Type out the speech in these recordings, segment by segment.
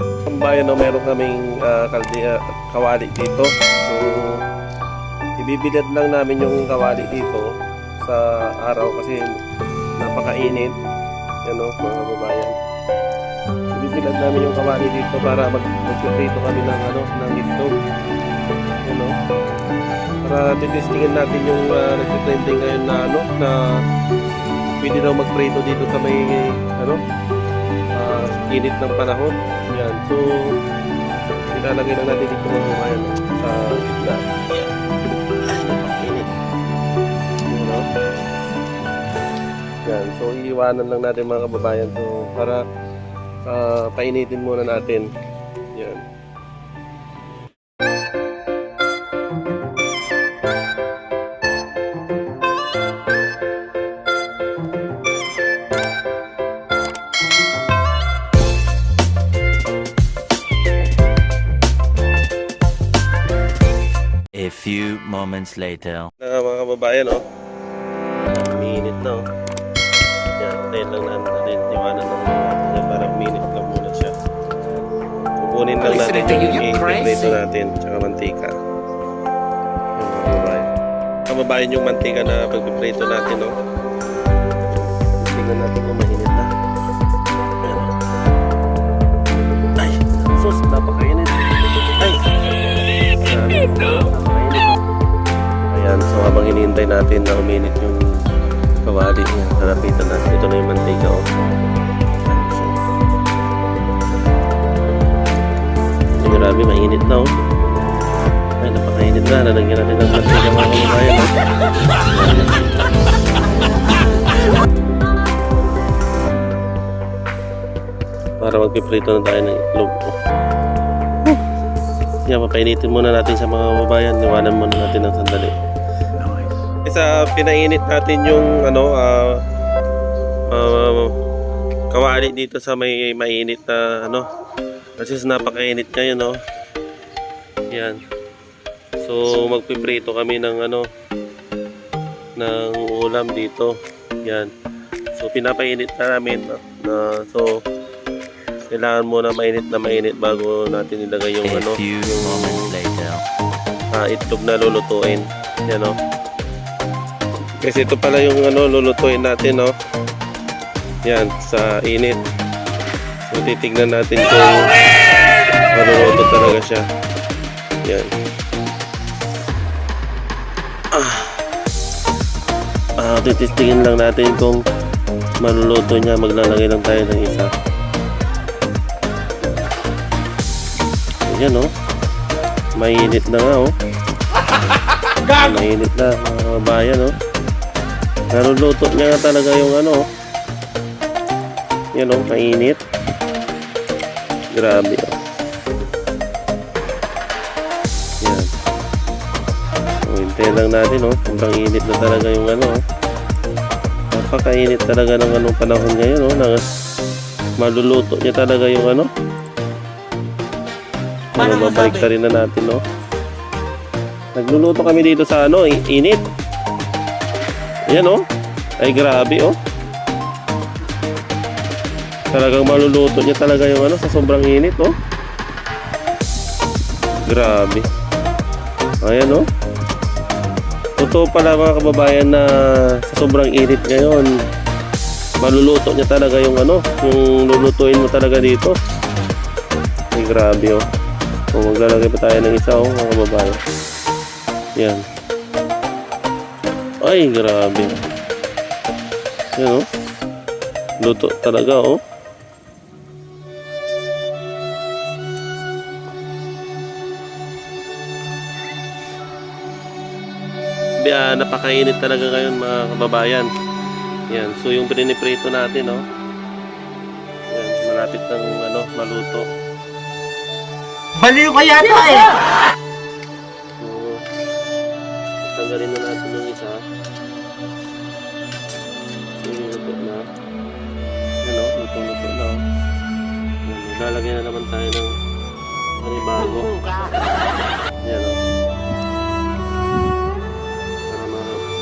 Ang bayan no, meron kaming ah, kalde, ah, kawali dito. So, ibibilad lang namin yung kawali dito sa araw kasi napakainit. Yan o, mga kababayan. Ibibilad namin yung kawali dito para mag magpiprito kami ng ano, ng itlog. Yan o. Para titestingin natin yung uh, nagtitrending ngayon na ano, na pwede daw magprito dito sa may ano, init ng panahon. Yan. So, ilalagay lang natin dito mga kababayan sa gitna. Init. Ano? Yan. So, iiwanan lang natin mga kababayan. So, para ah, painitin muna natin. Few moments later. na mga kababayan, oh. Minute na, oh. Yan, tayo lang na natin, iwanan lang natin yan para minute lang muna siya. Kukunin lang natin yung i-integrate natin, tsaka mantika. Yung mga kababayan. Kababayan yung mantika na pagpiprito natin, oh. Tingnan natin kung mainit na. So habang hinihintay natin na uminit yung kawali niya, harapitan natin. Ito na yung mantika, oh. So. Grabe, mainit na, oh. Ay, napakainit na. Lalagyan natin ng mantika, mga kababayan, oh. Para magpiprito na tayo ng itlog, oh. Yan, papainitin muna natin sa mga kababayan. Iwanan muna natin ng sandali. Isa pinainit natin yung ano ah ah, kawali dito sa may mainit na ano kasi napakainit ngayon no. Yan. So magpiprito kami ng ano ng ulam dito. Yan. So pinapainit na namin no? na so kailangan muna mainit na mainit bago natin ilagay yung A ano yung ah, itlog na lulutuin. Yan o. Kasi ito pala yung ano lulutuin natin no. Yan sa init. So titignan natin kung maluluto talaga siya. Yan. Ah. Ah, titistingin lang natin kung maluluto niya. Maglalagay lang tayo ng isa. Ayan oh. Mainit na nga oh. Mainit na mga kabayan oh. Naruluto niya nga talaga yung ano. Yan oh, mainit. Grabe oh. Yan. So, lang natin oh. Sobrang init na talaga yung ano. Napakainit talaga ng anong panahon ngayon oh. Na, maluluto niya talaga yung ano. Pero Paano babalik masabi? rin na natin no. Nagluluto kami dito sa ano, init. Ayan oh. Ay grabe oh. Talagang maluluto niya talaga yung ano sa sobrang init oh. Grabe. Ayan oh. Totoo pala mga kababayan na sa sobrang init ngayon, maluluto niya talaga yung ano, yung lulutuin mo talaga dito. Ay grabe oh. Kung maglalagay pa tayo ng isa oh, mga kababayan. Yan. Ay, grabe. Yan oh. Luto talaga oh. Biya, napakainit talaga ngayon mga kababayan. Yan. So yung piniprito natin oh. Yan, malapit ng ano, maluto. Baliw ka yata eh. Tanggalin na natin yung isa. So, luto na. Yan o, luto-luto na o. Yan, Lalagyan na naman tayo ng panibago. Yan o. Para ma-maluto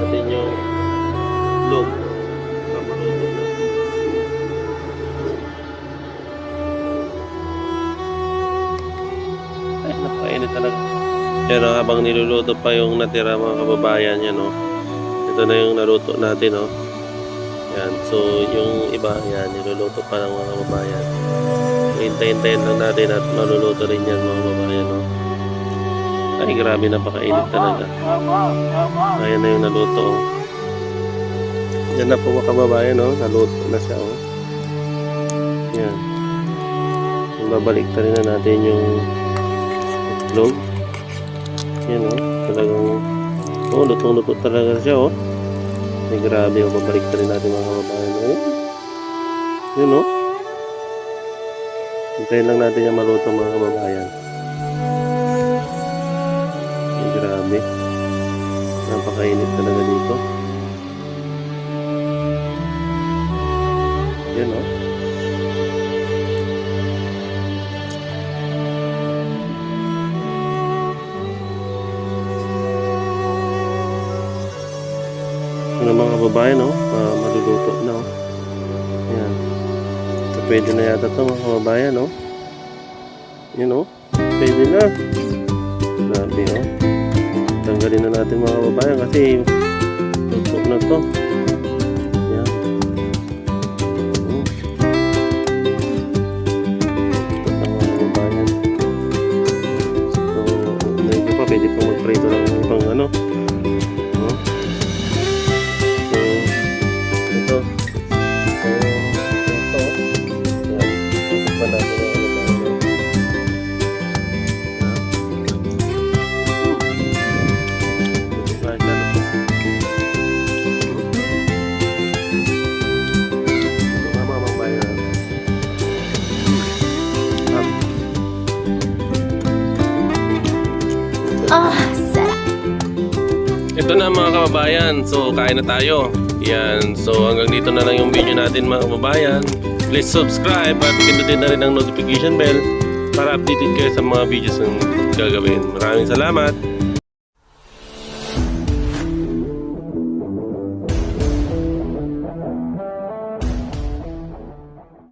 na. Pero habang niluluto pa yung natira mga kababayan yan, no? Ito na yung naluto natin, no? Yan. So, yung iba, yan, niluluto pa ng mga kababayan. Hintayin-hintayin lang natin at maluluto rin yan mga kababayan, no? Ay, grabe, napakainit talaga. Ayan na yung naluto, oh. Yan na po mga kababayan, no? Naluto na siya, oh. Yan. Babalik rin na natin yung itlog. Yan, oh. Talagang, oh, lutong-luto talaga siya, oh. Ay, grabe, oh. Babalik rin natin mga kababayan, oh. Yun, oh. Hintayin lang natin yung maluto mga kababayan. Ay, grabe. Napakainit talaga dito. Yan, oh. Ano mga kababayan, oh, ah, maluluto na, oh. Yan. So, pwede na yata to mga kababayan, oh. Yan, oh. Pwede na. Grabe, oh. Tanggalin na natin mga kababayan kasi luto na to. Ito na mga kababayan, so kain na tayo. Yan, so hanggang dito na lang yung video natin mga kababayan. Please subscribe at pindutin na rin ang notification bell para updated kayo sa mga videos ng gagawin. Maraming salamat!